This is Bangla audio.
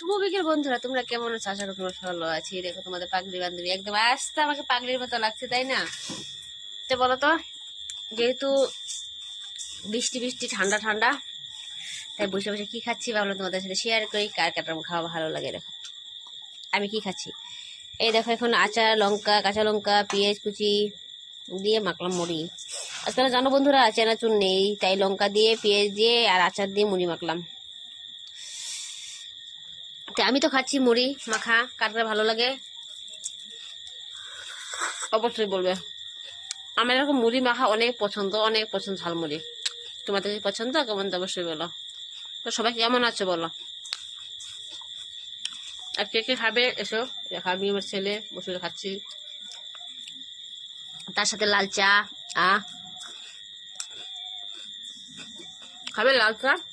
শুভ বিকেল বন্ধুরা, তোমরা কেমন আছো? আশা করি তোমরা ভালো আছি। দেখো তোমাদের পাগলি বান্ধবী একদম আসতে আমাকে পাগলির মতো লাগছে, তাই না? তো বলো তো যেহেতু বৃষ্টি বৃষ্টি, ঠান্ডা ঠান্ডা, তাই বসে বসে কি খাচ্ছি ভাবলাম তোমাদের সাথে শেয়ার করি, কার কাটার খাওয়া ভালো লাগে, দেখো। আমি কি খাচ্ছি? এই দেখো এখন আচার, লঙ্কা, কাঁচা লঙ্কা, পেঁয়াজ কুচি দিয়ে মাখলাম মুড়ি। আজকাল জানো বন্ধুরা, চেনাচুর নেই, তাই লঙ্কা দিয়ে, পেঁয়াজ দিয়ে আর আচার দিয়ে মুড়ি মাখলাম। তো আমি তো খাচ্ছি মুড়ি, মাখা কাটতে ভালো লাগে। অবশ্যই বলবে। আমার এরকম মুড়ি মাখা অনেক পছন্দ অনেক পছন্দ ঝালমুড়ি। তোমাদের পছন্দ? কেমন তো অবশ্যই বলো। তো সবাই কেমন আছো বলো? আর কে কে খাবে? এসো। আমি আমার ছেলে, বসে খাচ্ছি। তার সাথে লাল চা, আ। খাবে লাল চা?